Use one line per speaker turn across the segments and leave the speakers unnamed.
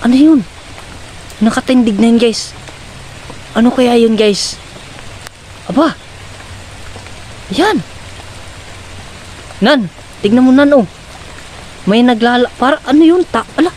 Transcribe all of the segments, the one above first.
Ano yun? Nakatindig na yun guys. Ano kaya yun guys? Aba. Yan. Nan, tignan mo nan oh. May naglala, para ano yun? Ta, ala.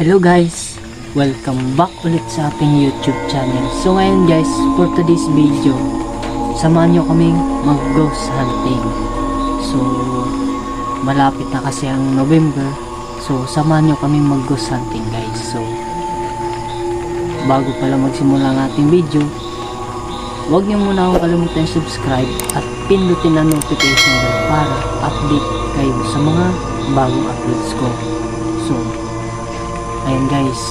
Hello guys! Welcome back ulit sa ating YouTube channel. So ngayon guys, for today's video, samahan nyo kaming mag ghost hunting. So, malapit na kasi ang November. So, samahan nyo kaming mag ghost hunting guys. So, bago pala magsimula ang ating video, huwag nyo muna akong kalimutan subscribe at pindutin ang notification bell para update kayo sa mga bagong uploads ko. Ayan guys,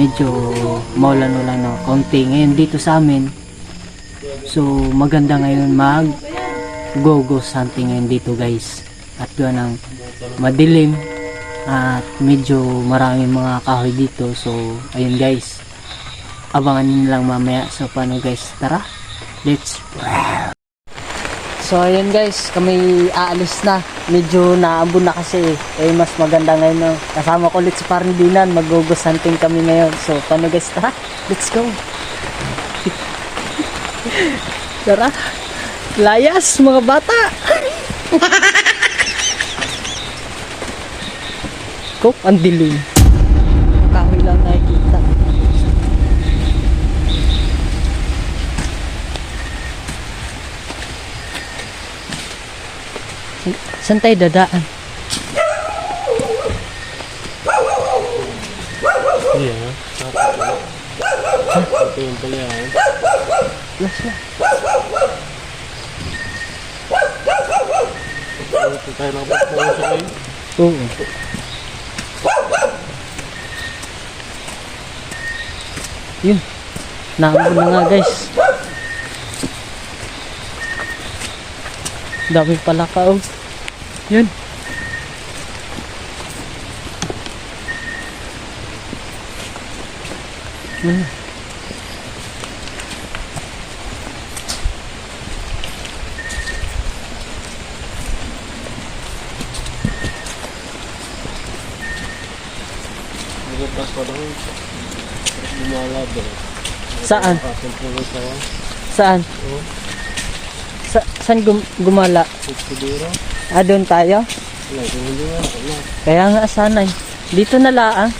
medyo maulan ulan ng konti ngayon dito sa amin. So maganda ngayon mag go go hunting ngayon dito guys. At doon ng madilim at medyo maraming mga kahoy dito. So ayun guys, abangan nyo lang mamaya. So paano guys, tara, let's So ayun guys, kami aalis na. Medyo naambon na kasi. Eh mas maganda ngayon. No? Kasama ko ulit si Parindinan. Mag-gogos hunting kami ngayon. So paano guys, tara? Let's go. tara. Layas mga bata. Ko, ang dilim. Kahoy lang nakikita. Saan tayo dadaan?
Iya, Ito yung pala yan.
Na.
Ito tayo nakapagpunta sa kayo.
Oo. Yun. Naambon na nga guys. Dami pala ka oh. Yun. Yun. Saan? Saan? Sa saan gum- gumala?
Siguro.
Ah, doon tayo? Kaya nga sanay. Dito na laang.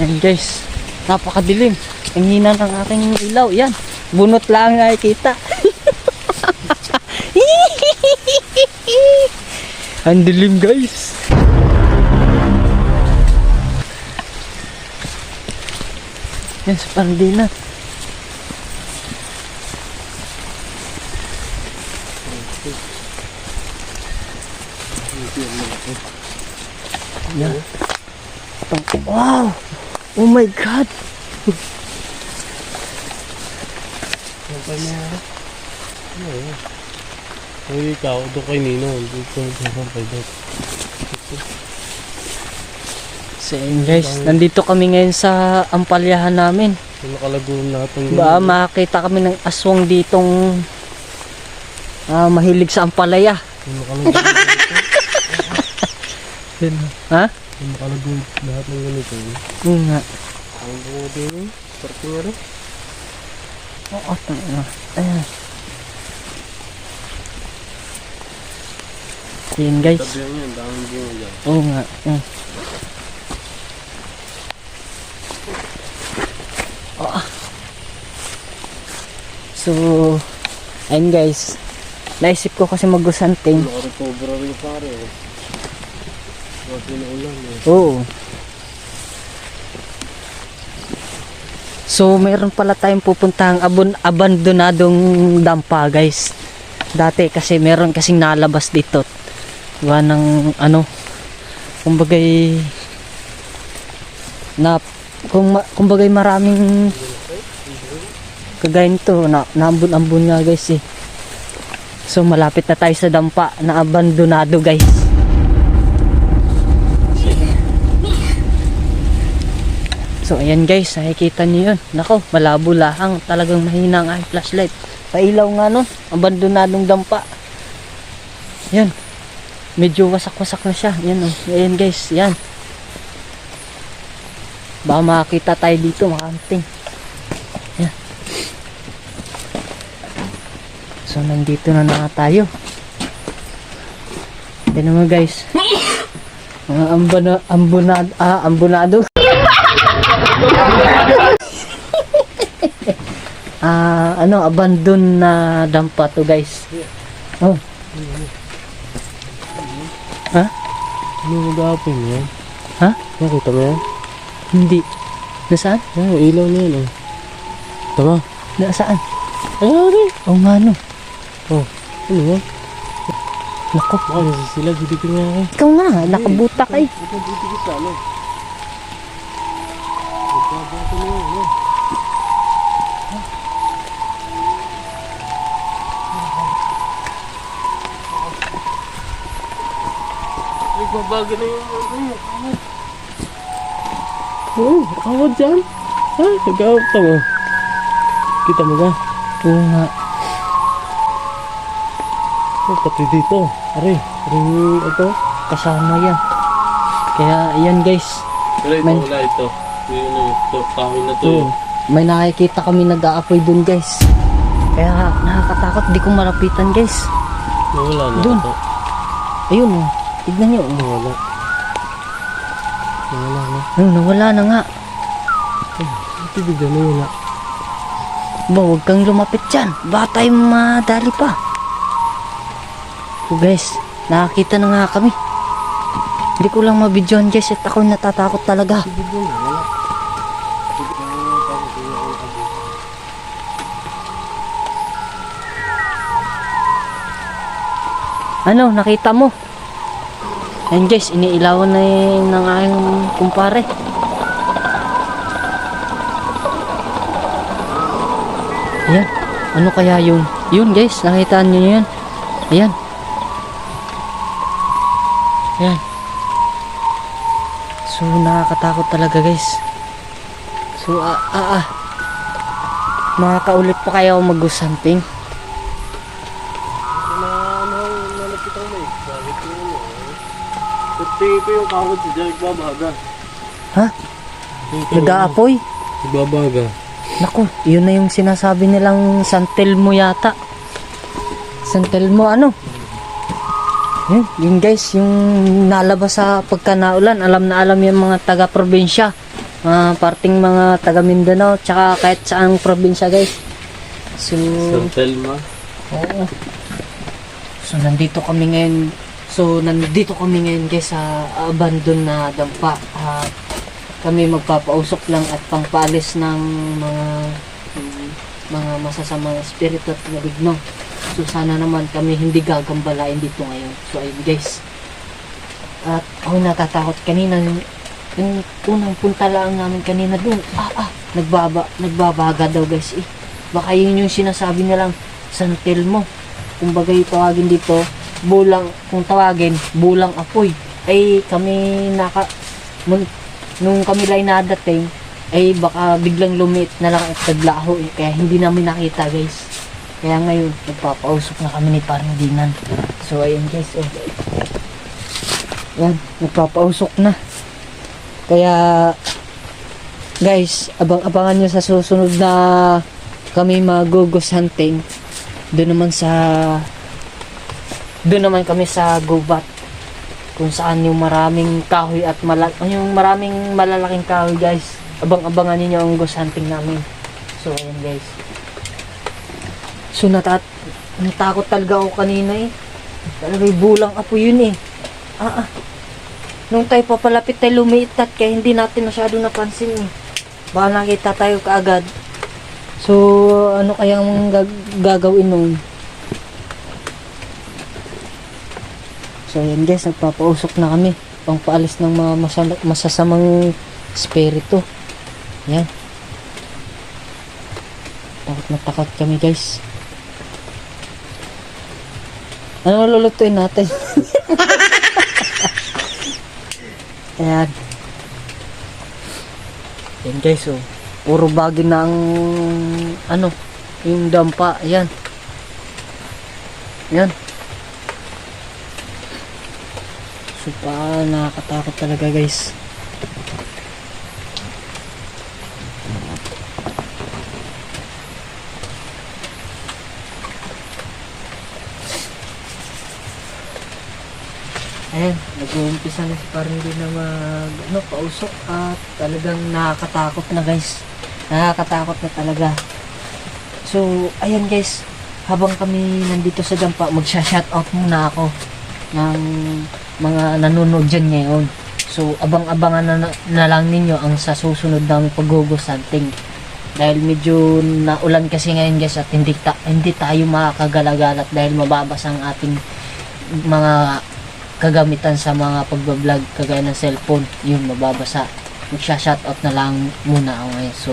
Yan guys. Napakadilim. Ang hina ng aking ilaw. Yan. Bunot lang ay kita. Ang dilim guys. Yan sa Pandina. Oh my God!
Ang pa niya. Ano yun? Kung ikaw, doon kay Nino. Dito sasampay doon.
So yun guys, nandito kami ngayon sa ampalyahan namin.
Yung nakalago lahat ng
Ba, makakita kami ng aswang ditong ah, mahilig sa ampalaya.
Yung nakalago.
Yun. Ha?
Yung nakalago lahat ng ganito.
Yun nga.
Ang bungo din eh. Parte nga rin.
Oo, tanga. Ayan. Yun guys.
Tabi yan, daming bungo yan.
Oo nga. Mm. Ah. So, ayun guys. Naisip ko kasi mag-gusanting.
Nakarecover rin pare eh. Kasi na.
So, meron pala tayong pupuntahang abon abandonadong dampa, guys. Dati kasi meron kasing nalabas dito. Gawa ng ano, kumbagay na kung kumbagay maraming kagaya nito na naambun-ambun nga guys eh So malapit na tayo sa dampa na abandonado guys. So ayan guys, nakikita niyo yun. Nako, malabo lahang. Talagang mahina ang flashlight. Pailaw nga no, abandonadong dampa. Yan. Medyo wasak-wasak na siya. Yan oh. Ayan guys, yan. Baka makakita tayo dito, makaanting. Yan. So nandito na na tayo. Yan naman guys. Mga ambana, ambunado, ah, ambunado. Ah, ano, abandon na dampa to guys. Oh. Ha?
Ano mag-aapin yan?
Ha?
Nakita mo yan?
Hindi. Nasaan?
Ay, ilaw na yan oh. Tama.
Nasaan?
Ayaw rin.
Oh nga no.
Oh, ano yan?
Nako.
Baka nasa sila, didipin nga ako.
Ikaw nga, nakabuta kay.
Ito didipin Nagbabago na yung ano yung kawad. Oo, kawad dyan. Ha? Nag-out mo. Kita mo ba?
Oo nga.
Oh, pati dito. Are, are ito.
Kasama yan. Kaya yan guys.
Wala ito,
Man.
wala ito. Yung ano, kahoy na to.
Oo. May nakikita kami nag-aapoy dun guys. Kaya nakakatakot. Di ko malapitan guys.
Nawala na
Dun.
ito.
Ayun oh. Tignan nyo. Oh.
Nawala. Nawala na.
Ayun, nawala na nga.
Ito bigla nawala.
Ba, huwag kang lumapit dyan. Baka tayo madali pa. So guys, nakakita na nga kami. Hindi ko lang mabidyohan guys at ako natatakot talaga. Ano, nakita mo? Ayun guys, iniilawan na yun ng aking kumpare. Ayan, ano kaya yun? Yun guys, nakita nyo yun? Ayan. Ayan. So, nakakatakot talaga guys. So, ah, ah, ah. Makakaulit pa kayo mag-ghost hunting?
Na ano, nalapit ako na eh. Bakit yun eh. Ko yung kawad si Jack Babaga.
Ha? Nag-aapoy?
Babaga.
Naku, yun na yung sinasabi nilang Santelmo yata. Santelmo ano? Yun, yun guys, yung nalabas sa pagkanaulan. Alam na alam yung mga taga-probinsya. Mga parting mga taga Mindanao, tsaka kahit saang probinsya guys. So,
San Telma.
oo. So, nandito kami ngayon. So, nandito kami ngayon guys sa abandon na dampa. At kami magpapausok lang at pangpaalis ng mga mga masasamang espiritu at maligno. So sana naman kami hindi gagambalain dito ngayon. So ayun guys. At ako natatakot kanina yung, yung unang punta lang namin kanina doon. Ah ah, nagbaba, nagbabaga daw guys eh. Baka yun yung sinasabi nilang San Telmo. Kung bagay tawagin dito, bulang, kung tawagin, bulang apoy. Ay kami naka, mun- nung kami lang nadating, ay baka biglang lumit na lang at naglaho eh. Kaya hindi namin nakita guys. Kaya ngayon, nagpapausok na kami ni parang dinan. So ayun guys, oh. Yan, nagpapausok na. Kaya guys, abang-abangan nyo sa susunod na kami mag-ghost hunting. Doon naman sa doon naman kami sa Gubat kung saan yung maraming kahoy at malal yung maraming malalaking kahoy guys. Abang-abangan niyo ang ghost hunting namin. So ayun guys. So natat natakot talaga ako kanina eh. Talaga bulang apo yun eh. Ah, ah. nung tayo papalapit tayo lumiitat kaya hindi natin masyado napansin eh. Baka nakita tayo kaagad. So ano kayang gag- gagawin nun So yan guys, nagpapausok na kami. Pangpaalis ng mga masasamang espiritu. Yan. Takot na takot kami guys. Ano lulutuin natin? Ayan. Ayan guys, oh. Puro bagay na ang ano, yung dampa. Ayan. Ayan. Pa, nakakatakot talaga guys. Ayan, nag-uumpisa na si parang hindi na mag, ano, pausok at talagang nakakatakot na guys. Nakakatakot na talaga. So, ayan guys, habang kami nandito sa dampa, magsha-shoutout muna ako ng mga nanonood dyan ngayon. So, abang-abangan na, na lang ninyo ang sa susunod pag-ghost hunting. Dahil medyo naulan kasi ngayon guys at hindi, ta- hindi tayo makakagalagalak dahil mababasa ang ating mga kagamitan sa mga pagbablog kagaya ng cellphone yun mababasa magsha-shoutout na lang muna ako ngayon so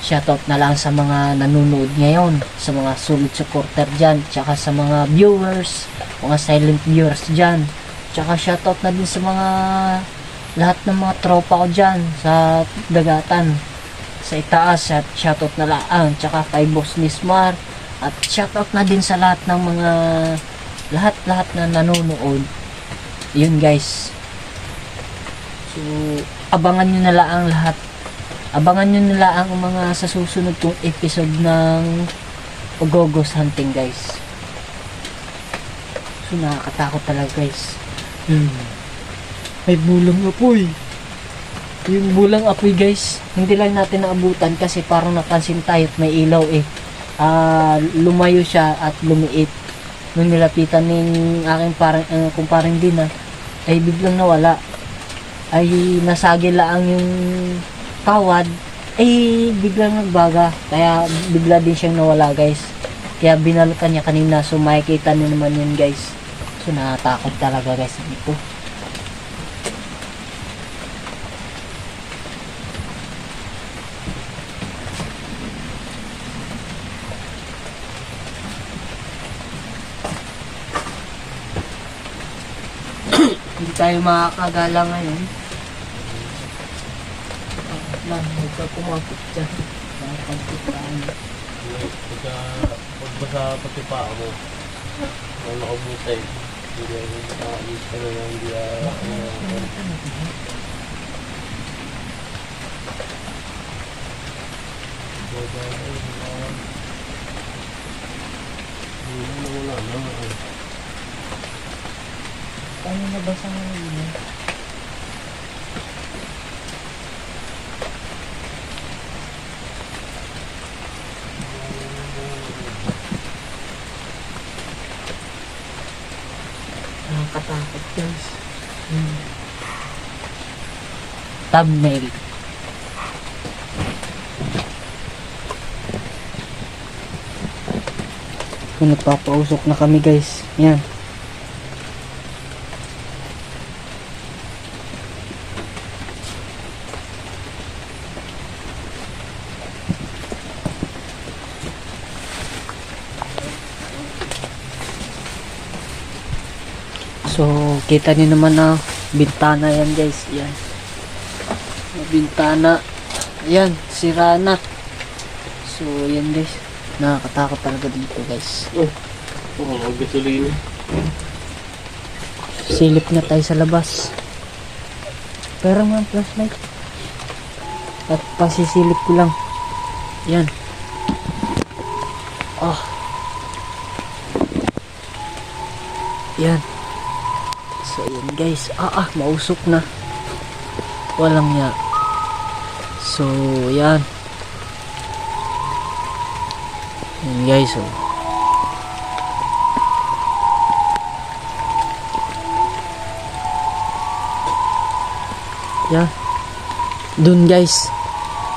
shoutout na lang sa mga nanonood ngayon sa mga solid supporter dyan tsaka sa mga viewers mga silent viewers dyan tsaka shoutout na din sa mga lahat ng mga tropa ko dyan sa dagatan sa itaas at shoutout na lang tsaka kay Boss Nismar at shoutout na din sa lahat ng mga lahat-lahat na nanonood. Yun guys. So abangan nyo na lang ang lahat. Abangan nyo na lang ang mga sa susunod kong episode ng Ogogos Hunting guys. So nakakatakot talaga guys hmm. may bulang apoy. Yung bulang apoy guys hindi lang natin naabutan kasi parang napansin tayo may ilaw eh. Ah, lumayo siya at lumiit. Nung nilapitan ng aking parang uh, kung parang din na ay biglang nawala. Ay nasagi lang yung kawad ay biglang nagbaga. Kaya bigla din siyang nawala guys. Kaya binalikan niya kanina so makikita niyo naman yun guys so nakatakot talaga guys dito hindi tayo makakagala ngayon. Lang, huwag ka kumapit dyan.
Pagka pagbasa pati pa ako, ang nakabutay. Hindi ka na lang, hindi ako. Wala na.
paano nabasa nga yun Nakakatakot guys. Hmm. Thumbnail. Kung nagpapausok na kami guys. Yan. So, kita niyo naman na bintana yan guys. Yan. Bintana. Yan, sira na. So, yan guys. Nakakatakot talaga dito guys.
Oh, oh gasolina.
Silip na tayo sa labas. Pero mga flashlight. At pasisilip ko lang. Yan. Ah. Yan. So, yan guys. Ah, ah, mausok na. Walang ya. So, yan. Yan guys, oh. Yan. Doon guys.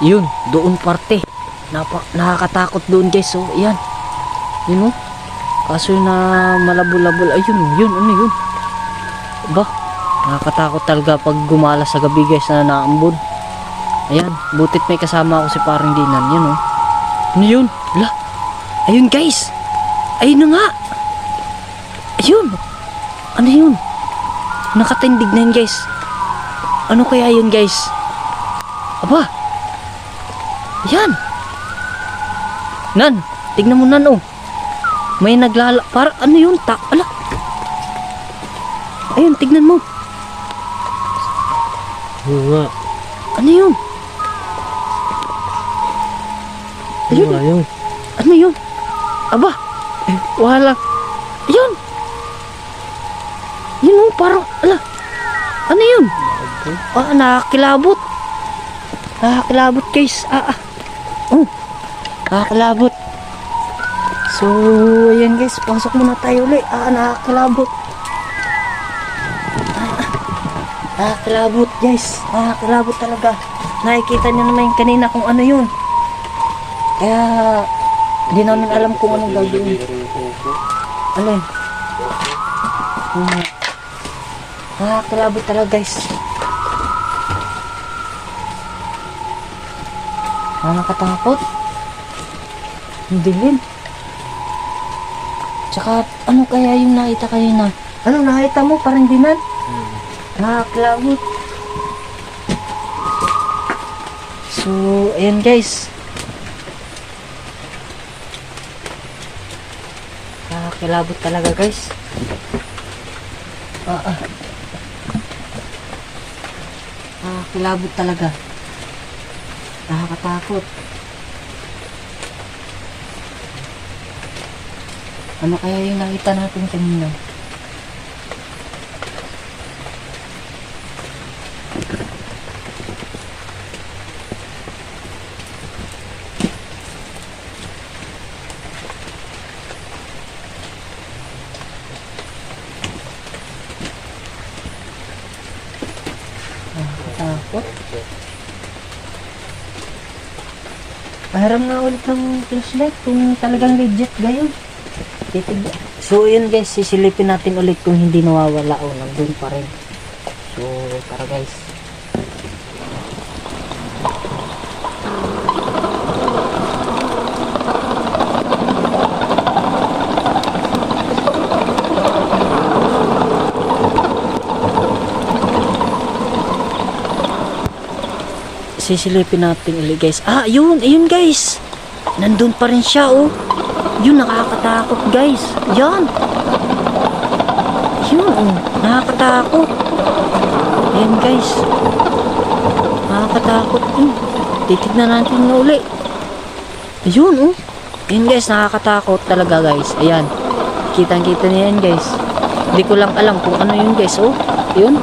Yun, doon parte. Napa, nakakatakot doon guys. So, yan. Yun oh. Kaso na malabol-labol. Ayun, yun, ano yun. Ba? Nakakatakot talaga pag gumala sa gabi guys na naambon. Ayan, butit may kasama ako si parang dinan. Yan oh. Ano yun? La. Ayun guys. Ayun na nga. Ayun! Ano yun? Nakatindig na yun guys. Ano kaya yun guys? Aba! Yan! Nan! Tignan mo nan oh. May naglala... Para ano yun? Ta ala! Ayun, tignan mo.
Oo nga.
Ano yun?
Ano nga yun?
Ano yun? Aba! Eh, wala. Yun! Yun oh, parang... Ala! Ano yun? Ah, nakakilabot. Nakakilabot guys. Ah, ah. Oh, nakakilabot. So, ayan guys. Pasok muna tayo ulit. Ah, nakakilabot. Ah, ah. nakakilabot guys. Nakakilabot talaga. Nakikita niyo naman yung kanina kung ano yun. Kaya, hindi namin alam kung anong gagawin. Alin? Hmm. Nakakilabot talaga guys. Ah, nakatakot. Ang dilim. Tsaka, ano kaya yung nakita kayo na? Ano nakita mo? Parang dinan? Nakakilabot. So, ayan guys. Nakakilabot talaga guys. Ah, ah. Nakakilabot talaga. Nakakatakot. Ano kaya yung nakita natin kanina? Nakakatakot. Pahiram nga ulit ng flashlight kung talagang legit gayon. So yun guys, sisilipin natin ulit kung hindi nawawala o nandun pa rin. So tara guys. Sisilipin natin ulit guys. Ah, yun, ayun guys. Nandun pa rin siya oh. Yun, nakakatakot guys. Yan. Yun, oh. Nakakatakot. Ayan guys. Nakakatakot yun. Titignan natin na uli. Ayun oh. Ayan guys, nakakatakot talaga guys. Ayan. Kitang kita niya yan guys. Hindi ko lang alam kung ano yun guys. Oh, yun.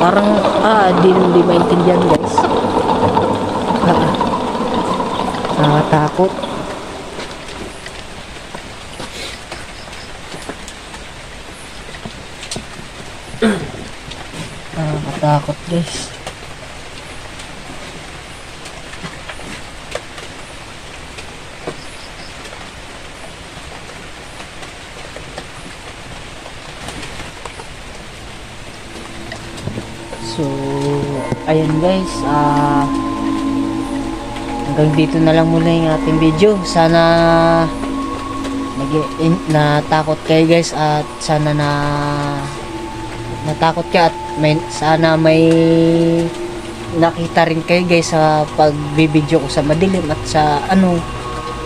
Parang, ah, di, di maintindihan guys. Ah, Nakakatakot. Nakakatakot guys. So, ayan guys, ah hanggang dito na lang muna yung ating video. Sana natakot kayo guys at sana na natakot ka at may sana may nakita rin kayo guys sa pagbibideo ko sa madilim at sa ano.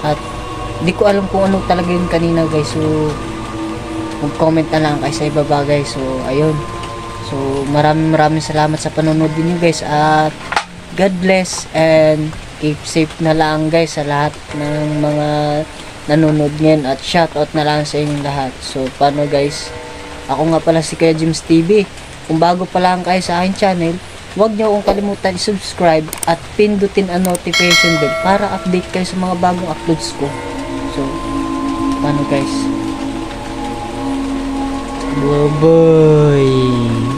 At di ko alam kung ano talaga yun kanina guys. So mag-comment na lang kayo sa ibaba guys. So ayun. So maraming maraming salamat sa panonood niyo guys. At God bless and keep safe na lang guys sa lahat ng mga nanonood ngayon at shoutout na lang sa inyong lahat. So paano guys? Ako nga pala si Kuya James TV. Kung bago pa lang kayo sa aking channel, huwag niyo akong kalimutan i-subscribe at pindutin ang notification bell para update kayo sa mga bagong uploads ko. So, paano guys? Bye-bye!